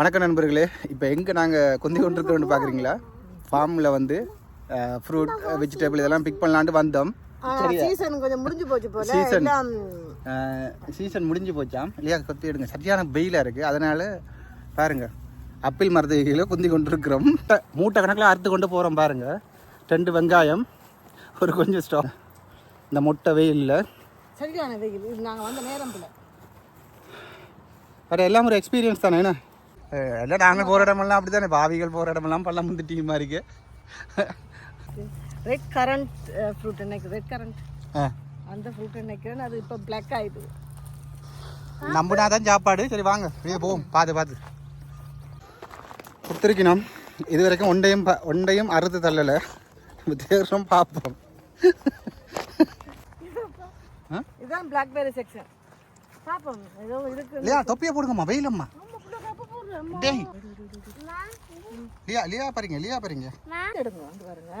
வணக்கம் நண்பர்களே. இப்போ எங்கே நாங்கள் கொந்தி கொண்டிருக்கிறோம்னு பார்க்குறீங்களா ஃபார்மில் வந்து ஃப்ரூட் வெஜிடபிள் இதெல்லாம் பிக் பண்ணலான்ட்டு வந்தோம். சீசன் கொஞ்சம் முடிஞ்சு போச்சு போல. எல்லாம் சீசன் முடிஞ்சு போச்சாம். இல்லையா கொத்தி எடுங்க. சரியான வெயிலாக இருக்குது அதனால் பாருங்க அப்பிள் மரத்துகளை குந்தி கொண்டிருக்கிறோம் மூட்டை கணக்கில் அறுத்து கொண்டு போகிறோம் பாருங்க. ரெண்டு வெங்காயம் ஒரு கொஞ்சம் ஸ்டோ இந்த முட்டை வெயிலில் சரியான வெயில். இது நாங்க வந்த நேரம் வேறு எல்லாம் ஒரு எக்ஸ்பீரியன்ஸ் தானே என்ன? எல்லாம் நாங்கள் போகிற இடமெல்லாம் அப்படி தானே பாவிகள் போகிற இடமெல்லாம் பள்ளம் வந்து டீ மாதிரி ரெட் கரண்ட் ஃப்ரூட் என்னைக்கு? ரெட் கரண்ட் அந்த ஃப்ரூட் என்னைக்குன்னு அது இப்போ பிளாக் ஆயிடுது. நம்பினா தான் சாப்பாடு. சரி வாங்க. வெளியே போவோம். பார்த்து பார்த்து கொடுத்துருக்கணும் இது வரைக்கும் ஒண்டையும் ப- ஒண்டையும் அறுத்து தள்ளலை. நம்ம பார்ப்போம்? இதுதான் பிளாக்பெர்ரி செக்ஷன் பாப்போம் ஏதோ இருக்கு. இல்லையா? தொப்பியை போடுங்கம்மா. வெயிலம்மா. டேய் லியா லியா பாருங்க லியா பாருங்க. எடுங்க வந்து பாருங்க.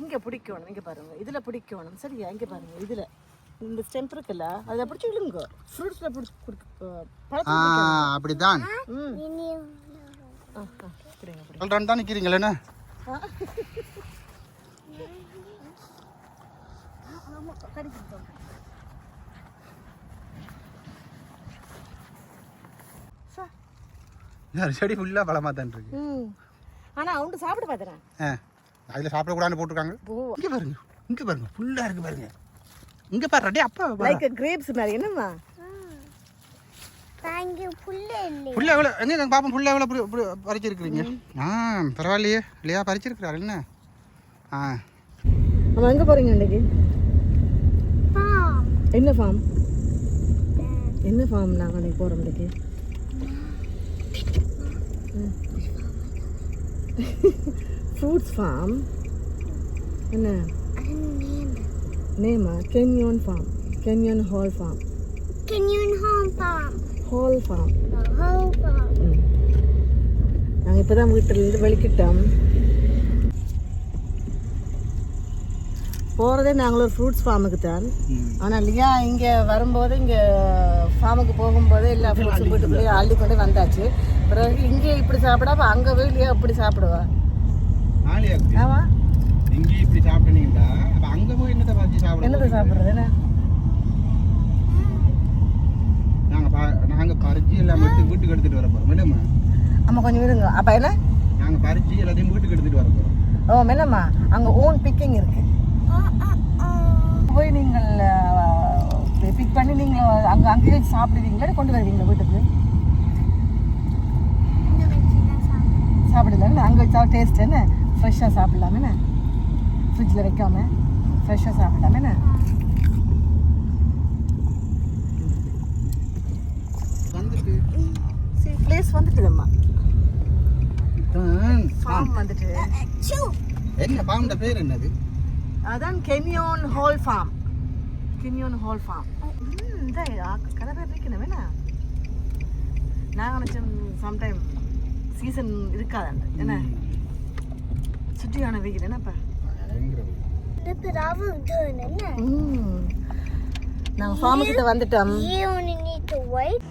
இங்க பிடிக்கணும் இங்க பாருங்க. இதுல பிடிக்கணும். சரியா? இங்க பாருங்க இதுல. இந்த ஸ்டெம்ப் இருக்குல்ல அதை பிடிச்சி விழுங்க. ஃப்ரூட்ஸ்ல பிடிச்சி ஆ அப்படிதான் சொல்கிறான் தான் நிற்கிறீங்களே என்ன சார் யார் செடி ஃபுல்லாக பழமாக தான் இருக்கு ம். ஆனா அவன்ட்டு சாப்பிட்டு பார்த்துறேன் ஆ அதில் சாப்பிடக்கூடாதுன்னு போட்டிருக்காங்க. ஓ இங்கே பாருங்க இங்கே பாருங்க ஃபுல்லாக இருக்கு பாருங்க. இங்கே பாரு அப்பா லைக் கிரேப்ஸ் மாதிரி என்னம்மா? ஃபுல்லாக எவ்வளோ எங்கே பாப்போம் ஃபுல்லாக எவ்வளோ பறிச்சிருக்கிறீங்க? ஆ பரவாயில்லையே. இல்லையா பறிச்சிருக்கிறாரு என்ன? ஆ. நம்ம எங்க போறீங்க இன்னைக்கு? என்ன ஃபார்ம் என்ன ஃபார்ம் நாங்கள் அன்னைக்கு போகிறோம் இன்னைக்கு? ஃப்ரூட்ஸ் ஃபார்ம் என்ன நேமா canyon farm canyon whole farm Canyon Home Farm. Whole farm The whole farm. நாங்கள் இப்போ தான் வீட்டிலேருந்து வெளிக்கிட்டோம் போகிறதே நாங்கள் ஒரு ஃப்ரூட்ஸ் ஃபார்முக்கு தான். ஆனால் லியா இங்கே வரும்போது இங்கே ஃபார்முக்கு போகும்போது எல்லா ஃப்ரூட்ஸும் வீட்டுக்குள்ளேயே அள்ளி கொண்டு வந்தாச்சு. பிறகு இங்கே இப்படி சாப்பிடாம அங்கே போய் லியா இப்படி சாப்பிடுவா? ஆமாம் எங்கேயும் இப்படி சாப்பிட்டீங்களா அப்போ அங்கே போய் என்னத்தை பறிச்சு சாப்பிட என்னத்தை சாப்பிட்றது என்ன? நாங்கள் பா நாங்கள் பறிச்சு எல்லாம் எடுத்து வீட்டுக்கு எடுத்துகிட்டு வர போகிறோம் மேடம்மா ஆமாம் கொஞ்சம் இருங்க. அப்போ என்ன? நாங்கள் பறிச்சு எல்லாத்தையும் வீட்டுக்கு எடுத்துகிட்டு வர போகிறோம் ஓ என்னம்மா? அங்கே ஓன் பிக்கிங் இருக்கு. போய் நீங்கள் பிக் பண்ணி நீங்கள் அங்கே அங்கேயே சாப்பிடுவீங்களா? கொண்டு வருவீங்களா வீட்டுக்கு? சாப்பிடல அங்கே வச்சா டேஸ்ட் என்ன? ஃப்ரெஷ்ஷாக சாப்பிடலாமே என்ன? ஃப்ரிட்ஜில் வைக்காம ஃப்ரெஷ்ஷாக சாப்பிடலாமே என்ன? வந்துட்டு. சரி பிளேஸ் வந்துட்டுதம்மா தான் ஃபார்ம் வந்துட்டு. என்ன பாம்புட பேர் என்னது? அதான் canyon whole farm. Canyon whole farm. இந்த பேர் இருக்கணும் என்ன நாங்கள் நினச்சோம் சம்டைம் சீசன் இருக்காது என்ன? சுற்றியான வெயில் என்னப்பா. நாங்கள் ஃபார்முக்கிட்ட வந்துட்டோம் You only need to wait.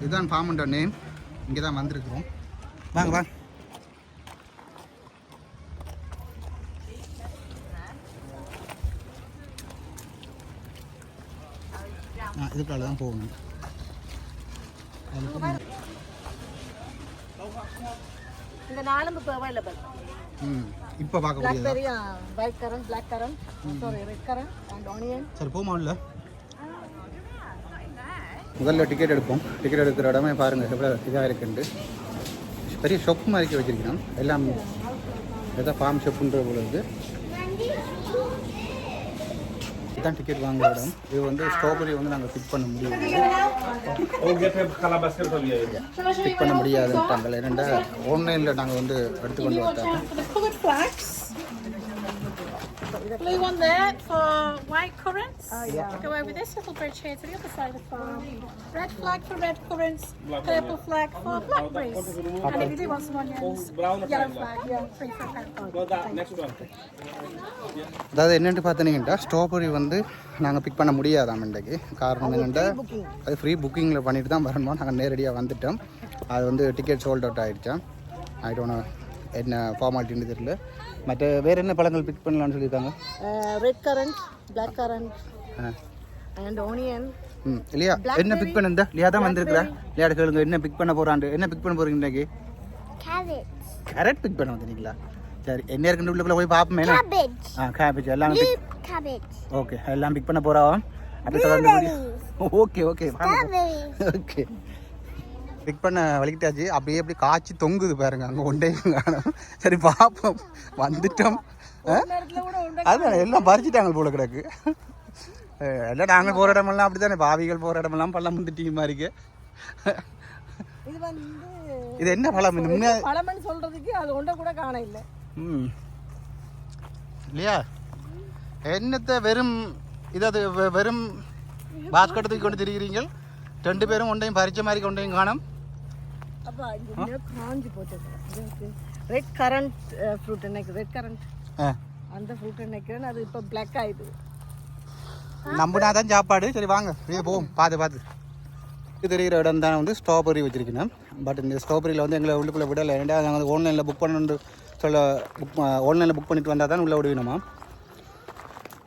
இதுதான் ஃபார்முண்ட நேம் இங்கே தான் வந்திருக்கிறோம். வாங்க வாங்க. இதுக்கால தான் போகணும். இந்த நாளும் இப்போ அவைலபிள் ம் இப்போ பார்க்கக்கூடியதா blackberry white currant black currant sorry red currant and onion சரி போமா இல்லை முதல்ல டிக்கெட் எடுப்போம். டிக்கெட் எடுக்கிற இடமே பாருங்கள் எவ்வளோ இதாக இருக்குண்டு பெரிய ஷாப் மாதிரி வச்சிருக்கணும். எல்லாம் ஏதோ ஃபார்ம் ஷாப்புன்ற போல இருக்குது இதுதான் டிக்கெட் வாங்குற இடம். இது வந்து ஸ்ட்ராபெரி வந்து நாங்கள் ஃபிட் பண்ண முடியாது. ஃபிட் பண்ண முடியாதுன்ட்டாங்க ஏன்னா ஆன்லைனில் நாங்கள் வந்து எடுத்துக்கொண்டு வந்தாங்க. The. Blue one there for white currants. Go over this little bridge here to the other side of the farm. Red flag for red currants, purple flag for blackberries. And if you do want some onions, yellow flag, yeah, three for. அதாவது என்னென்னு பார்த்தீங்கன்னா strawberry வந்து நாங்கள் big பண்ண முடியாதாம் இன்றைக்கு காரணம் என்னென்னா அது ஃப்ரீ புக்கிங்கில் பண்ணிட்டு தான் வரணும் நாங்கள் நேரடியாக வந்துட்டோம் அது வந்து டிக்கெட் சோல்ட் அவுட் ஆகிடுச்சான் ஆகிட்டோன்னு என்ன ஃபார்மாலிட்டின்னு தெரியல மற்ற வேறு என்ன பழங்கள் பிக் பண்ணலாம்னு சொல்லியிருக்காங்க? Red currant black currant and onion ம் இல்லையா என்ன பிக் பண்ண இல்லையா தான் வந்திருக்கிறா. இல்லையா கேளுங்க என்ன பிக் பண்ண போகிறாண்டு என்ன பிக் பண்ண போகிறீங்க இன்னைக்கு. கேரட் பிக் பண்ண வந்தீங்களா? சரி என்ன இருக்குன்னு உள்ளுக்குள்ளே போய் பார்ப்போமே. ஆ கேபேஜ் எல்லாம். ஓகே எல்லாம் பிக் பண்ண போகிறோம் அடுத்த தொடர்ந்து ஓகே ஓகே. ஓகே பிக் பண்ண வலிக்கிட்டாச்சு. அப்படியே அப்படி காய்ச்சி தொங்குது பாருங்க அங்கே ஒன்றே காணும். சரி பார்ப்போம் வந்துட்டோம். ஆ? அதான் எல்லாம் பறிச்சிட்டாங்க போல கிடக்கு. எல்லாம் நாங்கள் போகிற இடமெல்லாம் அப்படி தானே பாவிகள் போகிற இடமெல்லாம் பள்ளம் முந்துட்டீங்க மாதிரிக்கு இது இது என்ன பழம்? முன்னே பழமன்னு சொல்றதுக்கு அது ஒன்றை கூட காண இல்லை ம். இல்லையா? என்னத்தை வெறும் இதாவது வெ- வெறும் பாஸ்கெட் தூக்கி கொண்டு திரிகிறீங்க ரெண்டு பேரும் ஒன்றையும் பறிச்ச மாதிரி கொண்டையும் காணும். அப்பா இங்கே காஞ்சி போச்சு ரெட் கரண்ட் ஃப்ரூட் எனக்கு ரெட் கரண்ட் அந்த ஃப்ரூட் நினைக்கிறேன் அது இப்போ பிளாக் ஆயிடுது நம்பினா தான் சாப்பாடு. சரி வாங்க. வெளியே போவோம். பார்த்து பார்த்து இது தெரிகிற இடம் தான் வந்து ஸ்ட்ராபெரி வச்சிருக்கணும். பட் இந்த ஸ்ட்ராபெரியில் வந்து எங்களை உள்ளுக்குள்ளே விடலை. ஏன்டா நாங்கள் ஆன்லைனில் புக் பண்ணணுன்னு சொல்ல புக் ஆன்லைனில் புக் பண்ணிட்டு வந்தால் தான் உள்ளே விடுவினோமா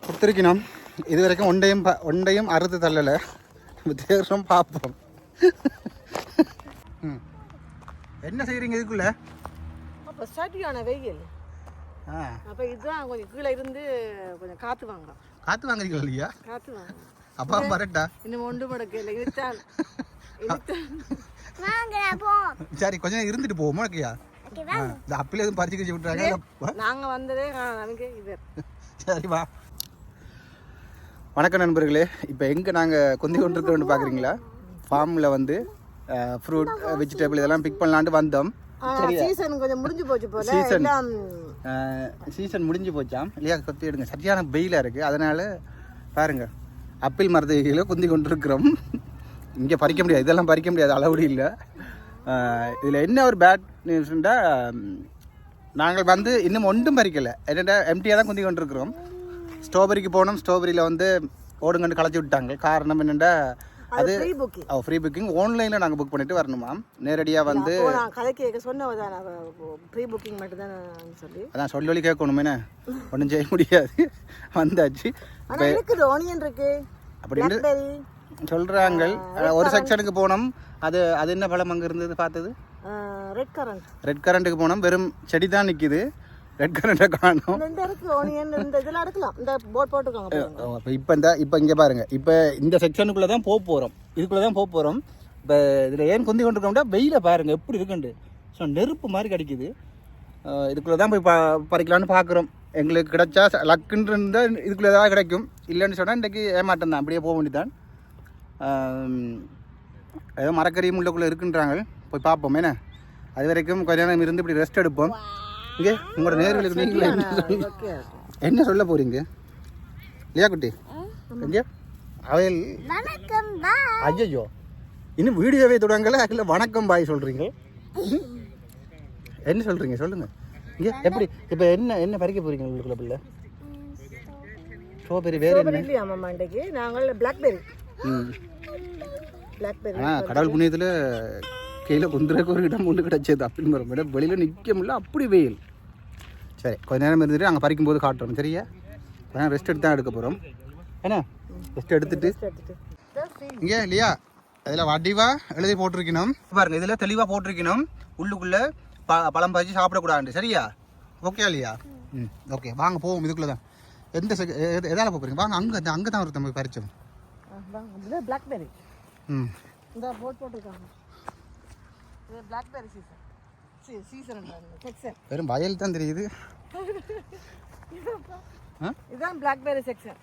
கொடுத்துருக்கணும். இது வரைக்கும் ஒன்றையும் ஒன்றையும் அறுத்து தள்ளலை. தேர்றோம் பார்ப்போம். என்ன செய்கிறீங்க இதுக்குள்ளே? அப்போ சரியான வெயில். ஆ. அப்போ இதுதான் கொஞ்சம் கீழே இருந்து கொஞ்சம் காற்று வாங்கலாம் காற்று வாங்குறீங்களா இல்லையா? காற்று வாங்கலாம் அப்பா பரட்டா. இன்னும் ஒன்று மடக்கு இல்லை வாங்க போம் சரி கொஞ்சம் நேரம் இருந்துட்டு போவோமா ஓகேயா? இந்த அப்பில் எதுவும் பறிச்சு கிச்சு விட்டுறாங்க. நாங்கள் வந்ததே நமக்கு இது சரி வா. வணக்கம் நண்பர்களே. இப்போ எங்கே நாங்கள் கொந்தி கொண்டிருக்கிறோம்னு பார்க்குறீங்களா ஃபார்மில் வந்து ஃப்ரூட் வெஜிடபிள் இதெல்லாம் பிக் பண்ணலான்ட்டு வந்தோம். சீசன் கொஞ்சம் முடிஞ்சு போச்சு போல. எல்லாம் சீசன் முடிஞ்சு போச்சாம் இல்லையா கொத்தி எடுங்க. சரியான வெயிலாக இருக்குது அதனால் பாருங்க. அப்பிள் மரத்துகளை குந்தி கொண்டிருக்கிறோம். இங்கே பறிக்க முடியாது. இதெல்லாம் பறிக்க முடியாது. அளவுடி இல்லை. இதில் என்ன ஒரு பேட் நியூஸ்ண்டா நாங்கள் வந்து இன்னும் ஒன்றும் பறிக்கலை. என்னடா எம்டியாக தான் குந்தி கொண்டிருக்கிறோம். ஸ்ட்ராபெரிக்கு போனோம். ஸ்ட்ராபெரியில் வந்து ஓடுங்கண்டு களைச்சி விட்டாங்க. காரணம் என்னென்னா அது ஃப்ரீ புக்கிங் ஃப்ரீ புக்கிங் ஆன்லைனில் நாங்கள் புக் பண்ணிட்டு வரணுமாம் நேரடியாக வந்து கதை கேட்க சொன்னவதான். ப்ரீ புக்கிங் மட்டும் தான் சொல்லி. அதான் சொல்லி சொல்லி கேட்கணும் என்ன ஒன்றும் செய்ய முடியாது. வந்தாச்சு. இருக்குது ஆனியன் இருக்கு. அப்படின்னு சொல்கிறாங்க ஒரு செக்ஷனுக்கு போனோம். அது அது என்ன பழம் அங்கே இருந்தது பார்த்தது? ரெட் கரண்ட் ரெட் கரண்ட்டுக்கு போனோம். வெறும் செடி தான் நிற்கிது ரெட் கரண்ட்டை காணும். இந்த இந்த இருக்கு ஆனியன் இந்த இதெல்லாம் இந்த போட் பாருங்க. அப்போ இப்போ இந்த இப்போ இங்கே பாருங்க. இப்போ இந்த செக்ஷனுக்குள்ளே தான் போக போகிறோம் இதுக்குள்ளே தான் போக போகிறோம் இப்போ இதில் ஏன் குந்தி கொண்டிருக்கோம்னா வெயில பாருங்க எப்படி இருக்குண்டு. ஸோ நெருப்பு மாதிரி கிடைக்குது. இதுக்குள்ளே தான் போய் பா பறிக்கலான்னு பார்க்குறோம் எங்களுக்கு கிடைச்சா லக்குன்னு இருந்தால் இதுக்குள்ளே ஏதாவது கிடைக்கும். இல்லைன்னு சொன்னால் இன்றைக்கி ஏமாட்டம் தான். அப்படியே போக வேண்டியதான் ஏதோ மரக்கறியும் உள்ளக்குள்ளே இருக்குன்றாங்க. போய் பார்ப்போம் என்ன? அது வரைக்கும் கொஞ்ச நேரம் இருந்து இப்படி ரெஸ்ட் எடுப்போம். இங்கே உங்களோட நேர்களுக்கு நீங்களே என்ன சொல்ல- போறீங்க? இல்லையா குட்டி எங்க? அவையல் வணக்கம் பா ஐயோ இன்னும் வீடியோவே தொடங்கல அதில் வணக்கம் பாய் சொல்றீங்க? ம்? என்ன சொல்றீங்க? சொல்லுங்க. இங்க எப்படி இப்போ என்ன என்ன பறிக்க போறீங்க உங்களுக்குள்ள பிள்ளை? ஸ்ட்ராபெரி வேற என்ன? இல்லையா மாமா இன்றைக்கு நாங்கள் பிளாக்பெரி ம். பிளாக்பெரி ஆ கடவுள் புண்ணியத்தில் கையில் குந்துறக்கு ஒரு இடம் ஒன்று கிடச்சது அப்படின்னு வரும். வெளியில் நிற்க முடியல அப்படி வெயில். சரி கொஞ்ச நேரம் இருந்துட்டு அங்கே பறிக்கும்போது காட்டுறோம். சரியா? கொஞ்சம் ரெஸ்ட் எடுத்து தான் எடுக்க போகிறோம் என்ன? ரெஸ்ட் எடுத்துட்டு. இங்கே இல்லையா? அதில் வடிவாக எழுதி போட்டிருக்கணும். பாருங்க இதில் தெளிவாக போட்டிருக்கணும். உள்ளுக்குள்ளே ப பழம் பறிச்சு சாப்பிடக்கூடாது சரியா? ஓகே இல்லையா? ம் ஓகே வாங்க போவோம். இதுக்குள்ளே தான் எந்த செக எது- எதால போகிறீங்க வாங்க அங்கே அங்கே தான் ஒருத்தன் போய் பறிச்சோம் ம். இந்த போட் போட்டிருக்காங்க. இது பிளாக்பெரி சீசன் வெறும் வயல் தான் தெரியுது. இதுதான் பிளாக்பெரி செக்ஷன்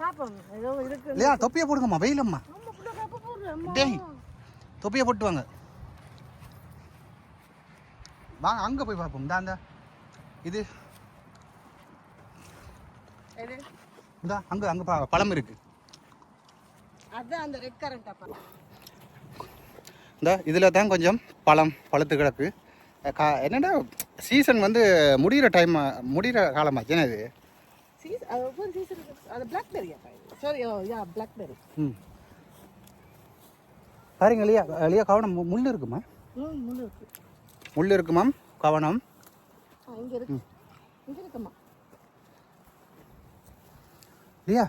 பாப்போம் ஏதோ இருக்கு. இல்லையா தொப்பியை போடுங்கம்மா வெயிலம்மா. டேய் தொப்பியை போட்டு வாங்க. வாங்க அங்கே போய் பார்ப்போம் இந்தா இந்த. இது. இந்தா அங்கே அங்கே ப பழம் இருக்குது அதான் அந்த ரெட் கரண்ட் இந்த இதில் தான் கொஞ்சம் பழம் பழுத்து கிடக்கு. கா என்னடா சீசன் வந்து முடிகிற டைம் முடிகிற காலமாச்சு என்ன இது ஒவ்வொரு சீசன் அது பிளாக்பெரி அப்பா சாரி யா பிளாக்பெரி ம். பாருங்க இல்லையா இல்லையா கவனம் முள் இருக்குமா? ம் முள்ளு இருக்கு. முள் இருக்குமாம் கவனம். இங்கே இருக்கு. இங்கே இருக்குமா? இல்லையா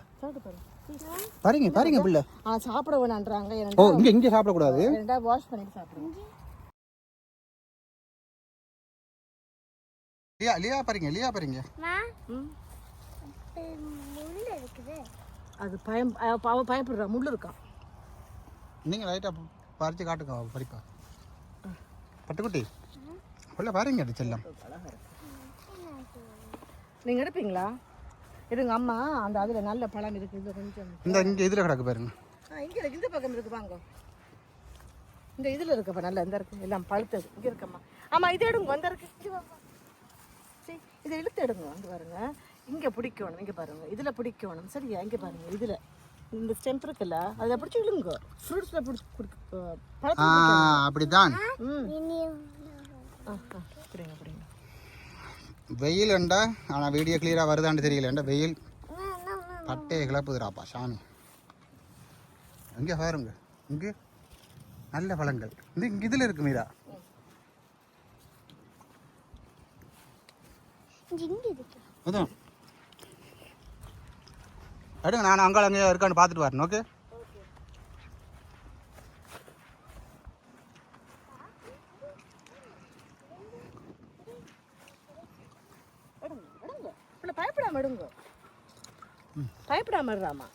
பாருங்க பாருங்க பிள்ளை. ஆ சாப்பிட வேணான்றாங்க ஓ இங்கே இங்கே சாப்பிடக்கூடாது. ரெண்டா வாஷ் பண்ணிட்டு சாப்பிடுங்க லியா லியா பாருங்க லியா பாருங்க. முள் அது பயம் அவ பயப்படுறா முள்ளு இருக்கான் நீங்கள் லைட்டாக பறித்து காட்டுங்க அவ பறிப்பா. பட்டுக்குட்டி உள்ள பாருங்க அது செல்லம். நீங்கள் எடுப்பீங்களா? இருங்க அம்மா அந்த அதில் நல்ல பழம் இருக்குது கொஞ்சம். இந்த இங்கே இதில் கிடக்கு பாருங்க. ஆ இங்கே இருக்கு இந்த பக்கம் இருக்கு வாங்க. இந்த இதில் இருக்குப்பா நல்லா இந்த இருக்கு எல்லாம் பழுத்தது. இங்கே இருக்கம்மா ஆமாம் இது எடுங்க வந்த இருக்கு இங்க வாப்பா. சரி இதை இழுத்து எடுங்க. வந்து பாருங்க. இங்கே பிடிக்கணும். இங்கே பாருங்க. இதில் பிடிக்கணும். சரியா? இங்கே பாருங்க. இதில். இந்த ஸ்டெம்ப் இருக்குல்ல அதில் பிடிச்சி இழுங்க. ஃப்ரூட்ஸில் பிடிச்சி பழத்தில் அப்படிதான். ம். இனியும் ஆ ஆ பிடிங்க பிடிங்க வெயில் என்றா ஆனால் வீடியோ கிளியராக வருதான்னு தெரியல. வெயில்? பட்டையை கிளப்புதுராப்பா சாமி. இங்கே பாருங்க. இங்கே. நல்ல பழங்கள். இந்த இங்கே இதில் இருக்கு மீரா இங்க இருக்கு அதான் எடுங்க நான் அங்கே அங்கே இருக்கான்னு பார்த்துட்டு வரேன் ஓகே பயப்படாம எடுங்க. பயப்படாம எடுறாமா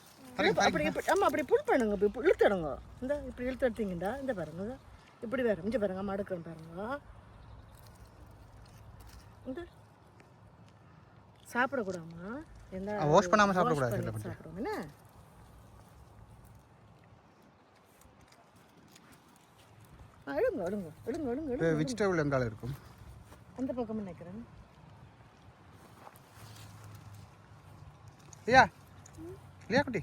அப்படி இப்படி ஆமாம் அப்படி புல் பண்ணுங்க இப்படி புல் இழுத்துடுங்க இந்த இப்படி இழுத்து எடுத்தீங்கடா இந்த பாருங்க. இப்படி வேறு இங்கே பாருங்க அம்மா எடுக்கிறேன் பாருங்க. இந்த. சாப்பிடக்கூடாமா என்ன ஆ, wash பண்ணாம சாப்பிடக்கூடாது, சாப்பிடுவோம். என்ன? ஆ, எடுங்க எடுங்க எடுங்க எடுங்க எடுங்க வெஜிடபிள் எங்கால இருக்கும்? அந்த பக்கம் நினைக்கிறேன்? ஐயா இல்லையா குட்டி.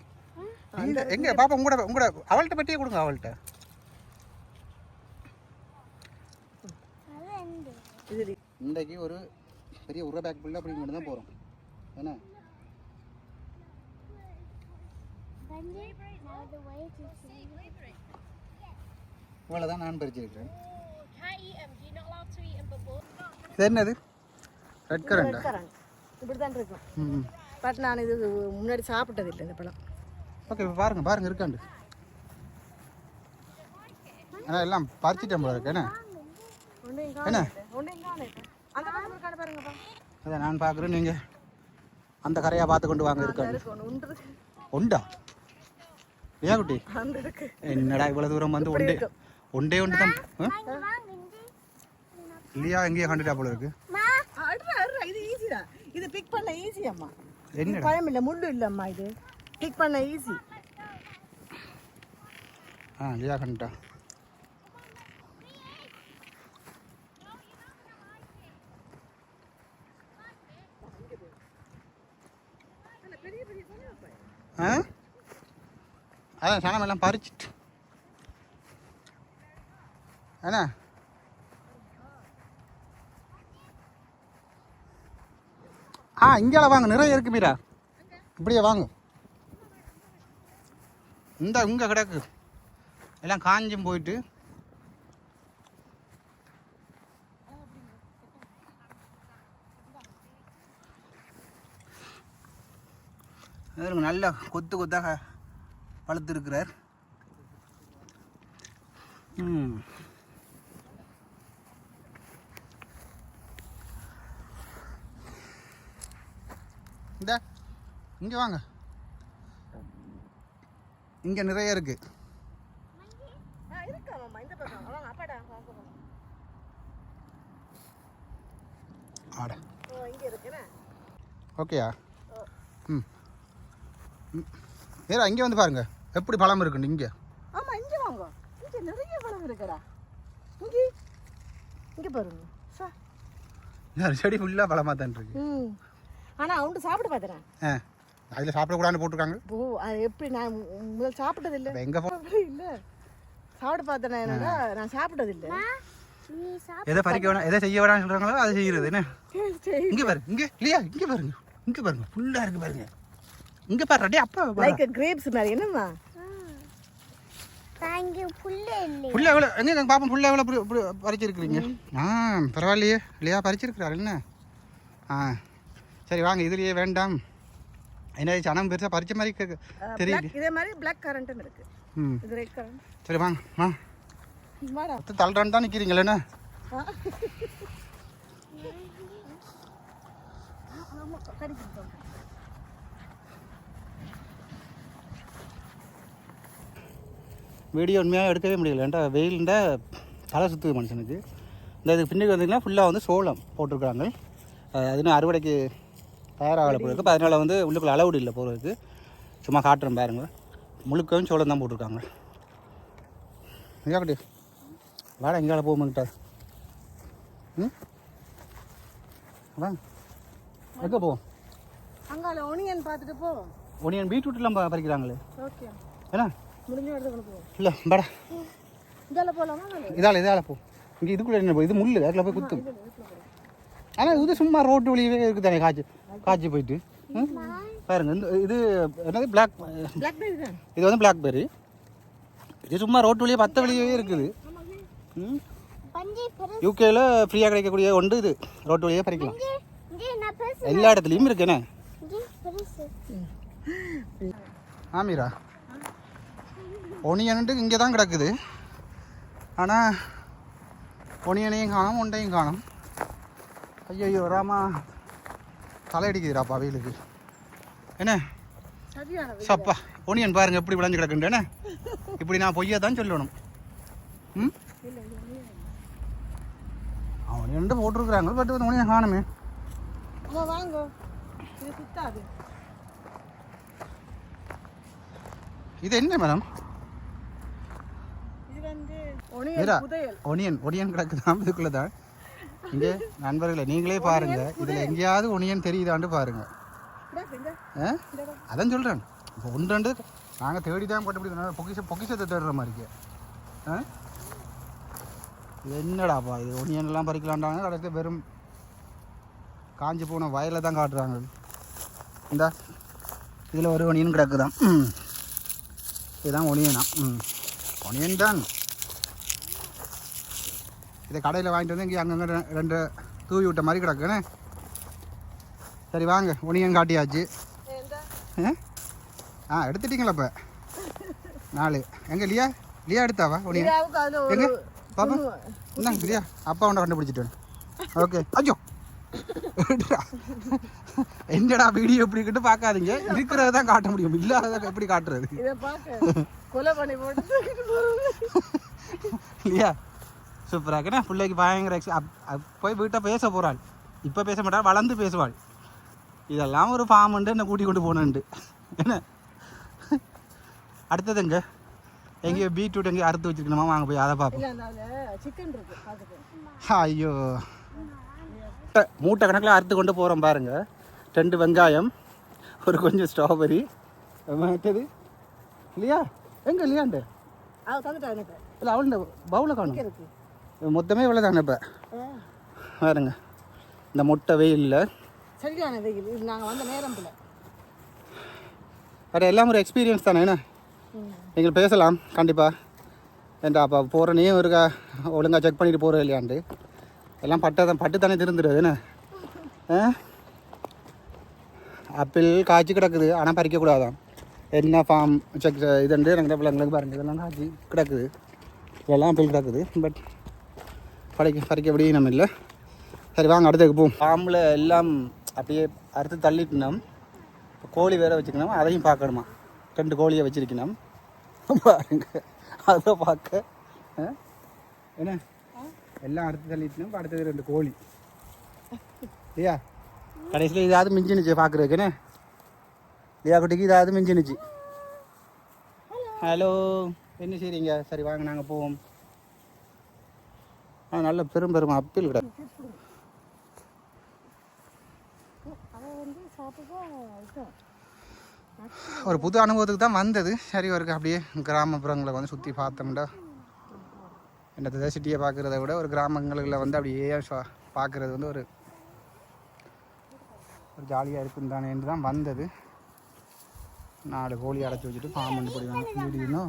இந்த எங்க பாப்பா உங்களோட உங்களோட அவள்கிட்ட பட்டியே கொடுங்க அவள்கிட்ட எந்த இன்றைக்கு ஒரு பெரிய உர பேக் பிள்ளை அப்படி மட்டும் தான் போகிறோம் என்ன? வந்து now the way to see இவ்வளோ தான் நான் பறிச்சிருக்கிறேன். இது என்னது? ரெட் கரண்டா கரண்ட் இப்படி தான் இருக்கும். ம் பட் நான் இது முன்னாடி சாப்பிட்டது இல்லை இந்த பழம். ஓகே இப்போ பாருங்க பாருங்க இருக்காண்டு. ஆனால் எல்லாம் பறிச்சிட்டேன் போல இருக்கு. என்ன? என்ன? அதான் நான் பார்க்குறேன் நீங்கள் அந்த கரையாக பார்த்து கொண்டு வாங்க இருக்காண்டு இருக்கு ஒன்று உண்டு ஏன் குட்டி? அந்த இருக்கு. என்னடா இவ்வளோ தூரம் வந்து ஒண்டே ஒண்டே ஒன்று தான் இல்லையா எங்கேயோ கண்டுட்டா போல இருக்கு. இது ஈஸி தான் இது பிக் பண்ண ஈஸி அம்மா. என்னடா? பழம் இல்லை முள்ளு இல்லைம்மா இது. பிக் பண்ண ஈஸி ஆ இல்லையா கண்டுட்டா. அதான் சனம் எல்லாம் பறிச்சிட்டு. என்ன ஆ இங்கே வாங்க. நிறைய இருக்கு மீரா. இப்படியே வாங்க. இந்த இங்கே கிடக்கு. எல்லாம் காஞ்சும் போயிட்டு. இருங்க நல்லா கொத்து கொத்தாக ம். இந்த இங்கே வாங்க. இங்கே நிறைய இருக்குது ஆட. ஓகேயா? ம். வேற இங்கே வந்து பாருங்க. எப்படி பழம் இருக்குண்டு இங்கே. ஆமா இங்கே வாங்க. இங்கே நிறைய பழம் இருக்குடா. இங்கே. இங்கே பாருங்க. சா. இந்த செடி ஃபுல்லாக பழமாக தான் இருக்கு. ம். ஆனால் அவன்ட்டு சாப்பிட்டு பார்த்துறேன் ஆ. அதில் சாப்பிடக்கூடாதுன்னு போட்டிருக்காங்க. ஓ அது எப்படி நான் மு- முதல் சாப்பிட்டது இல்லை? இப்போ எங்கே போ இல்லை. சாப்பிட்டு பார்த்தேன் என்னடா? நான் சாப்பிட்டது இல்லை. எதை பறிக்க வேணாம் எதை செய்ய வேணாம்னு சொல்கிறாங்களோ அதை செய்கிறது என்ன? சரி இங்கே பாருங்க இங்கே. இல்லையா? இங்கே பாருங்க. இங்கே பாருங்க. ஃபுல்லாக இருக்கு பாருங்க. இங்கே பாரு அடே அப்பா. லைக் கிரேப்ஸ் மாதிரி என்னம்மா? தாங்க புல்ல இல்லை புள்ள எவ்வளோ எங்கே பாப்போம் புள்ள எவ்வளோ இப்படி இப்படி பறிச்சிருக்கிறீங்க? ஆ பரவாயில்லையே. இல்லையா பறிச்சிருக்கிறாரு என்ன? ஆ சரி வாங்க இதுலேயே வேண்டாம். என்ன சனம் பெருசாக பறிச்ச மாதிரி தெரியுது. இதே மாதிரி பிளாக் கரண்ட்டும் இருக்கு. ம். இது ரெட் கரண்ட் சரி வாங்க வா. வாடா. தள்ளுறான்னு தான் நிற்கிறீங்களே என்ன? ஆமா கடிக்கிட்டு வீடியோ உண்மையாக எடுக்கவே முடியல. ஏன்டா வெயில்ண்ட தலை சுற்றுது மனுஷனுக்கு. இந்த இதுக்கு பின்னாடி வந்தீங்கன்னா ஃபுல்லாக வந்து சோளம் போட்டிருக்காங்க அஹ் அது இன்னும் அறுவடைக்கு தயாராகல போயிருக்கு இப்போ அதனால் வந்து உள்ளுக்குள்ள அளவுடு இல்லை போகிறதுக்கு சும்மா காட்டுறேன் பாருங்க. முழுக்கவும் சோளம் தான் போட்டிருக்காங்க. எங்கேயாக்கட்டி வாடா எங்கேயால போகுமாங்கிட்ட ம்? வாங்க. எங்கே போவோம் அங்கால ஒனியன் பார்த்துட்டு போ. ஒனியன் பீட்ரூட்லாம் பறிக்கிறாங்களே. ஓகே என்ன? இல்லை வாடா. இதால? இதால. இதால போ. இங்கே இதுக்குள்ள என்ன போ? இது முள்ளு அதில் போய் குத்தும். ஆனால் இது சும்மா ரோட்டு வழியவே இருக்குது தானே காய்ச்சி காய்ச்சி போயிட்டு? ம்? பாருங்க இந்த இது என்னது பிளாக் இது வந்து பிளாக்பெர்ரி இது சும்மா ரோட்டு வழியே பத்த வழியே இருக்குது. யூகேயில் ஃப்ரீயாக கிடைக்கக்கூடிய ஒன்று இது. ரோட்டு வழியே பறிக்கலாம். எல்லா இடத்துலையும் இருக்கு என்ன? ஆமீரா. ஒனியன்ட்டு இங்கே தான் கிடக்குது. ஆனால் ஒனியனையும் காணும் ஒண்டையும் காணும். ஐயோ ராமா. தலையடிக்குதுடாப்பா வெயிலுக்கு. என்ன? சப்பா ஒனியன் பாருங்க எப்படி விளைஞ்சு கிடக்குண்டு என்ன? இப்படி நான் பொய்யா தான் சொல்லணும். ம்? ஒனியன் போட்டிருக்கிறாங்க பட் வந்து ஒனியன் காணுமே. இது என்ன மேடம்? மீரா ஒனியன் ஒனியன் கிடக்குதான் இதுக்குள்ள தான் இங்கே நண்பர்களே நீங்களே பாருங்க. இதில் எங்கேயாவது ஒனியன் தெரியுதாண்டு பாருங்க. அதான் சொல்கிறேன் இப்போ ஒன்று நாங்கள் தேடி தான் போட்டு பொக்கிஷ பொக்கிஷத்தை தேடுற மாதிரிக்கு ஆ? இது என்னடாப்பா இது? ஒனியன்லாம் பறிக்கலான்டாங்க. அடுத்து வெறும் காஞ்சி போன வயலில் தான் காட்டுறாங்க. இந்த இதில் ஒரு ஒனியன் கிடக்குதான். ம். இதுதான் ஒனியனா? ம். ஒனியன் தான். இதை கடையில் வாங்கிட்டு வந்து இங்கே அங்கங்கே ரெண்டு தூவி விட்ட மாதிரி கிடக்குண்ணே சரி வாங்க. ஒனியன் காட்டியாச்சு. ஆ? எடுத்துட்டீங்களா இப்போ நாலு. எங்க லியா? லியா எடுத்தாவா ஒரு எங்க? பாப்பா? இந்தாங்க பிரியா அப்பா உன்னை கண்டுபிடிச்சிட்டேன் ஓகே. எடுடா. என்னடா வீடியோ இப்படிக்கிட்டு பார்க்காதீங்க. இருக்கிறத தான் காட்ட முடியும். இல்லாததை எப்படி காட்டுறது? இல்லையா சூப்பராக இருக்குண்ணா பிள்ளைக்கு பயங்கர எக்ஸ் போய் வீட்டை பேச போகிறாள் இப்போ பேச மாட்டாள் வளர்ந்து பேசுவாள். இதெல்லாம் ஒரு ஃபார்முண்டு என்னை கூட்டி கொண்டு போனேன்ட்டு என்ன? அடுத்தது எங்க? எங்கேயோ பீட்ரூட் எங்கேயோ அறுத்து வச்சிருக்கணுமா? வாங்க போய் அதை பார்ப்போம். ஐயோ. மூட்டை கணக்கில் அறுத்து கொண்டு போகிறோம் பாருங்க. ரெண்டு வெங்காயம் ஒரு கொஞ்சம் ஸ்ட்ராபெரி மற்றது இல்லையா எங்க இல்லையாண்டு இல்லை அவள் பவுல காணும். மொத்தமே இவ்வளோ தானே இப்போ பாருங்க. இந்த முட்டை வெயிலில் சரியான வெயில் இது நாங்கள் வந்த நேரம் வேறு எல்லாம் ஒரு எக்ஸ்பீரியன்ஸ் தானே என்ன? நீங்கள் பேசலாம் கண்டிப்பாக ஏன்டா அப்போ போகிற நீ ஒரு ஒழுங்காக செக் பண்ணிட்டு போகிற இல்லையாண்டு எல்லாம் பட்டை தான் பட்டு தானே திருந்துடுது என்ன? ஆப்பிள் காய்ச்சி கிடக்குது ஆனால் பறிக்கக்கூடாதான் என்ன ஃபார்ம் செக் இதுண்டு எனக்கு பிள்ளைங்களுக்கு பாருங்க இதெல்லாம் காய்ச்சி கிடக்குது. இதெல்லாம் ஆப்பிள் கிடக்குது பட் பறிக்க பறிக்க முடியும் நம்ம இல்லை. சரி வாங்க அடுத்ததுக்கு போவோம். ஃபார்மில் எல்லாம் அப்படியே அறுத்து தள்ளிட்டுனோம். இப்போ கோழி வேற வச்சுக்கணும். அதையும் பார்க்கணுமா? ரெண்டு கோழியை வச்சிருக்கணும். பாருங்க. அதை பார்க்க. ஆ? என்ன? எல்லாம் அடுத்து தள்ளிட்டுனோம். இப்போ அடுத்தது ரெண்டு கோழி. இல்லையா? கடைசியில் இதாவது மிஞ்சினுச்சு பார்க்குறதுக்கு. என்ன? இல்லையா குட்டிக்கு இதாவது மிஞ்சினுச்சு. ஹலோ என்ன செய்றீங்க? சரி வாங்க நாங்கள் போவோம். நல்ல பெரும் பெரும் சாப்பிட்டா இதுதான் ஒரு புது அனுபவத்துக்கு தான் வந்தது. சரி ஒரு அப்படியே கிராமப்புறங்களை வந்து சுற்றி பார்த்தோம்டா. என்னத்தை சிட்டியை பார்க்குறத விட ஒரு கிராமங்களில் வந்து அப்படியே பார்க்குறது வந்து ஒரு ஒரு ஜாலியாக இருக்கும் தானேன்னு தான் வந்தது. நாலு கோழி அடைச்சி வச்சுட்டு ஃபார்ம் பண்ணி போடுவாங்க வீடியோனோ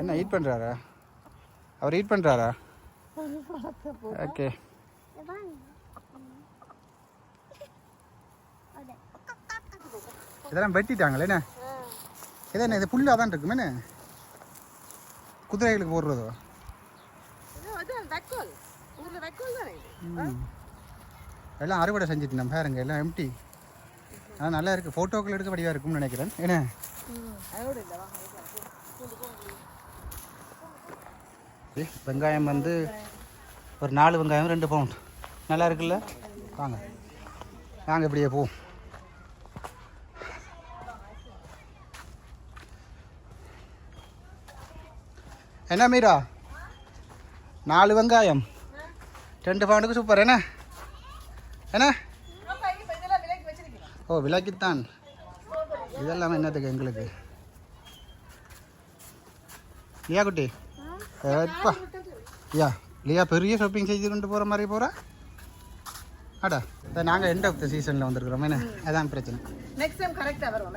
என்ன ஈட் பண்ணுறாரா அவர் ஈட் பண்ணுறாரா ஓகே இதெல்லாம் வெட்டிட்டாங்களே என்ன? இதை என்ன இது புல்லாக தான் இருக்குமே என்ன? குதிரைகளுக்கு போடுறதோ. எல்லாம் அறுவடை செஞ்சுட்டு நம்ம பாருங்க எல்லாம் எம்டி ஆனால் நல்லா இருக்குது ஃபோட்டோக்கள் எடுக்க வடிவாக இருக்கும்னு நினைக்கிறேன். என்ன? இது வெங்காயம் வந்து ஒரு நாலு வெங்காயம் ரெண்டு பவுண்ட். நல்லா இருக்குல்ல? வாங்க. வாங்க இப்படியே போ என்ன மீரா? நாலு வெங்காயம். ரெண்டு பவுண்டுக்கு சூப்பர் என்ன? என்ன? ஓ விலைக்குத்தான். இதெல்லாம் என்னத்துக்கு எங்களுக்கு? ஏன் குட்டி? எப்பா யா லியா பெரிய ஷாப்பிங் செய்து கொண்டு போகிற மாதிரி போகிறா அடா நாங்கள் எண்ட் ஆஃப் த சீசனில் வந்திருக்கிறோம். என்ன? அதான் பிரச்சனை. நெக்ஸ்ட் டைம் கரெக்டாக வருவோம்.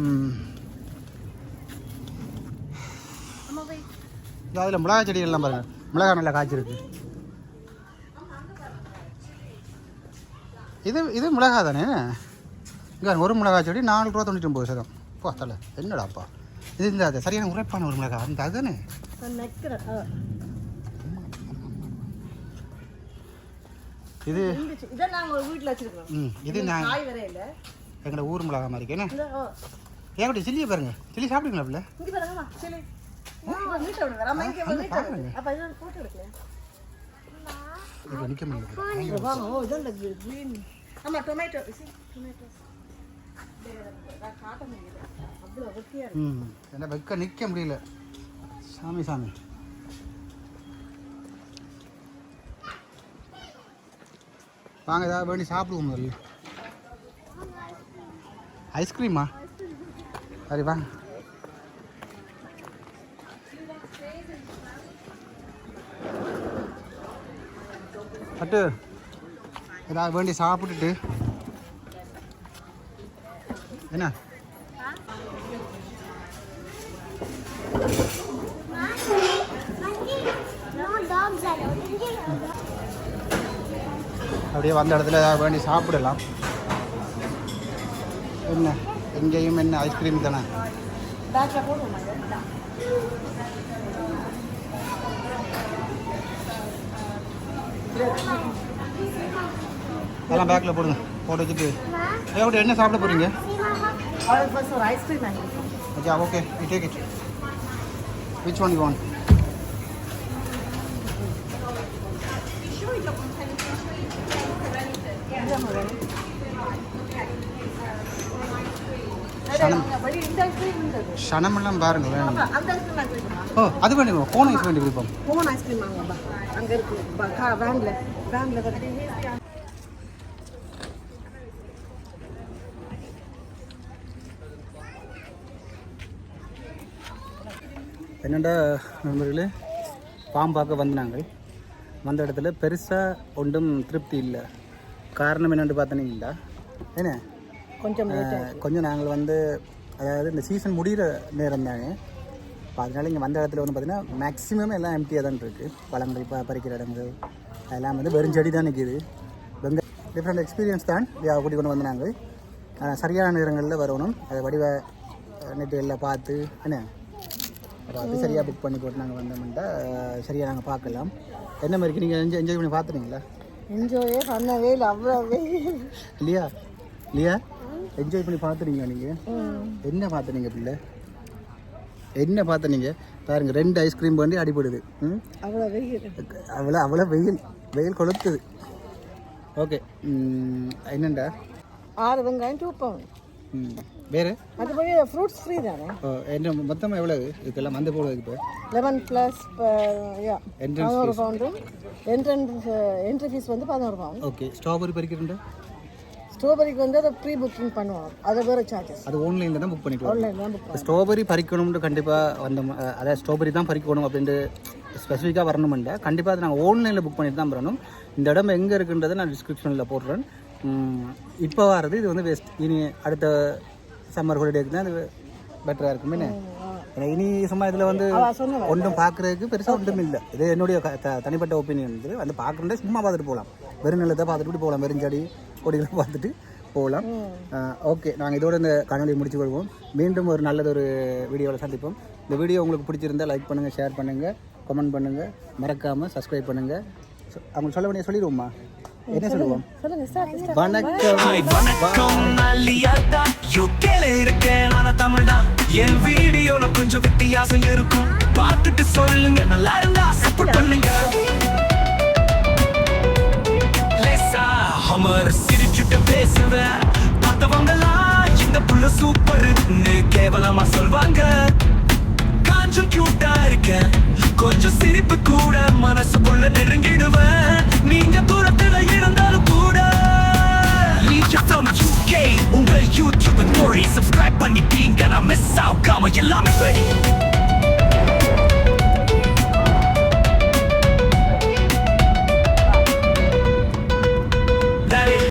ம். அதில் மிளகா செடிகள்லாம் பாருங்கள் மிளகா நல்லா காய்ச்சிருக்கு. இது இது மிளகா தானே? இங்கே ஒரு மிளகா செடி நாலு ரூபா தொண்ணூற்றி ஒம்பது சதம். பா தலை என்னடாப்பா? இது இந்த சரியான உரைப்பான ஒரு மிளகா. இந்த அதுதானே இது இதை நாங்கள் வீட்டில் வச்சிருக்கோம் ம் இது நான் காய் வரையில இல்லை. எங்களோட ஊர் மிளகா மாதிரி ஓ ஏன் சில்லியை பாருங்க. சில்லி சாப்பிடுங்களா இது நிற்க முடியல ஆமாம் டொமேட்டோ டொமேட்டோ என்ன வைக்க நிற்க முடியல. சாமி சாமி வாங்க ஏதாவது வேண்டி சாப்பிடுவோம் முதல்ல. ஐஸ்கிரீமா? சரி வாங்க. பட்டு ஏதாவது வேண்டி சாப்பிட்டுட்டு. என்ன? அப்படியே வந்த இடத்துல ஏதாவது வேண்டி சாப்பிடலாம். என்ன? எங்கேயும் என்ன? ஐஸ்கிரீம் தானே? அதெல்லாம் பேக்கில் போடுங்க. போட்டு வச்சுட்டு. ஏன் என்ன சாப்பிட போகிறீங்க okay okay you take it which one you want வழி இந்த ஐஸ்கிரீம் இருந்தது சனமெல்லாம் பாருங்க ஓ அது வேணுமா? கோன் ஐஸ் வேண்டி கொடுப்போம். கோன் ஐஸ்கிரீம் வாங்கப்பா அங்கே இருக்கு. வேனில் வேனில் என்னடா நண்பர்களே? பாம்பு பார்க்க வந்தாங்க. வந்த இடத்துல பெருசாக ஒன்றும் திருப்தி இல்லை. காரணம் என்னென்னு பார்த்தீங்கன்னா என்ன? கொஞ்சம் கொஞ்சம் நாங்கள் வந்து அதாவது இந்த சீசன் முடிகிற நேரம் தானே இப்போ அதனால இங்கே வந்த இடத்துல வந்து பார்த்தீங்கன்னா மேக்ஸிமம் எல்லாம் எம்டியாக தான் இருக்குது பழங்கள் இப்போ பறிக்கிற இடங்கள் அதெல்லாம் வந்து வெறும் செடி தான் நிற்கிது வெங்க டிஃப்ரெண்ட் எக்ஸ்பீரியன்ஸ் தான் கூட்டி கொண்டு வந்து நாங்கள். சரியான நேரங்களில் வரணும். அதை வடிவ நெட்டு எல்லாம் பார்த்து என்ன? பார்த்து சரியாக புக் பண்ணி போட்டு நாங்கள் வந்தோம்னா சரியாக நாங்கள் பார்க்கலாம். என்ன மாதிரி நீங்கள் என்ஜாய் என்ஜாய் பண்ணி பார்த்துறீங்களா என்ஜாயே பண்ணவே இல்லை அவ்வளோ வெயில் இல்லையா இல்லையா என்ஜாய் பண்ணி பார்த்துறீங்க நீங்கள் என்ன பார்த்துனீங்க பிள்ளை? என்ன பார்த்துனீங்க பாருங்க ரெண்டு ஐஸ்கிரீம் பண்ணி அடிபடுது. ம்? அவ்வளோ வெயில். அவ்வளோ அவ்வளோ வெயில். வெயில் கொளுத்துது. ஓகே என்னண்டா? ஆறு வெங்காயம் டூ ம். வேறு? மற்றபடி ஃப்ரூட்ஸ் ஃப்ரீ தானே? என்ன மொத்தமாக எவ்வளவு? இதுக்கெல்லாம் வந்து போடுறதுக்கு இப்போ? லெவன் ப்ளஸ் Entrance பதினோரு பவுண்டும் என்ட்ரன்ஸ் என்ட்ரி ஃபீஸ் வந்து பதினோரு பவுண்ட் ஓகே ஸ்ட்ராபெரி பறிக்கிறேன்டா ஸ்ட்ராபெரிக்கு வந்து அதை ப்ரீ புக்கிங் பண்ணுவோம். அது வேறு சார்ஜஸ் அது ஆன்லைனில் தான் புக் வரணும். ஆன்லைன் தான் புக் ஸ்ட்ராபெரி பறிக்கணும்னு கண்டிப்பாக அஹ் அதாவது ஸ்ட்ராபெரி தான் பறிக்கணும் அப்படின்ட்டு ஸ்பெசிஃபிக்காக வரணுமெண்டா கண்டிப்பாக அதை நாங்கள் ஆன்லைனில் புக் பண்ணிட்டு தான் வரணும். இந்த இடம் எங்கே இருக்குன்றதை நான் டிஸ்கிரிப்ஷனில் போடுறேன் இப்போ வர்றது இது வந்து வேஸ்ட் இனி அடுத்த சம்மர் ஹாலிடேக்கு தான் இது பெட்டராக இருக்குமே இனி சும்மா இதில் வந்து ஒன்றும் பார்க்குறதுக்கு பெருசாக ஒன்றும் இல்லை இது என்னுடைய தனிப்பட்ட ஒப்பீனியன் இது வந்து பார்க்குறதே சும்மா பார்த்துட்டு போகலாம் வெறும் நிலத்தை பார்த்துட்டு போகலாம் வெறும் செடி கொடிகளை பார்த்துட்டு போகலாம் ஓகே நாங்கள் இதோட இந்த காணொலியை முடிச்சு கொள்வோம். மீண்டும் ஒரு நல்லது ஒரு வீடியோவில் சந்திப்போம். இந்த வீடியோ உங்களுக்கு பிடிச்சிருந்தா லைக் பண்ணுங்கள் ஷேர் பண்ணுங்கள் கமெண்ட் பண்ணுங்கள் மறக்காமல் சப்ஸ்கிரைப் பண்ணுங்கள் அவங்க சொல்ல வேண்டிய சொல்லிடுவோம்மா. என்ன சொல்லுவோம் வணக்கம். வணக்கம் நல்லியாத்தா யூகேல இருக்கேன் ஆனா தமிழ் தான். என் வீடியோல கொஞ்சம் வித்தியாசம் இருக்கும். பார்த்துட்டு சொல்லுங்க நல்லா இருந்தா சப்போர்ட் பண்ணுங்க. லேசா ஹமர் சிரிச்சுட்டு பேசுவேன் பார்த்தவங்கலாம் இந்த புள்ள சூப்பர்னு கேவலமா சொல்வாங்க. காஞ்சும் கியூட்டா இருக்கேன். கொஞ்சம் சிரிப்பு கூட மனசுக்குள்ள நெருங்கிடுவேன். நீங்க தூரத்துல இருந்தாலும் கூட. உங்கள் யூடியூப் ஸ்டோரி சப்ஸ்கிரைப் பண்ணிட்டீங்க. நான் மிஸ் ஆகாம எல்லாமே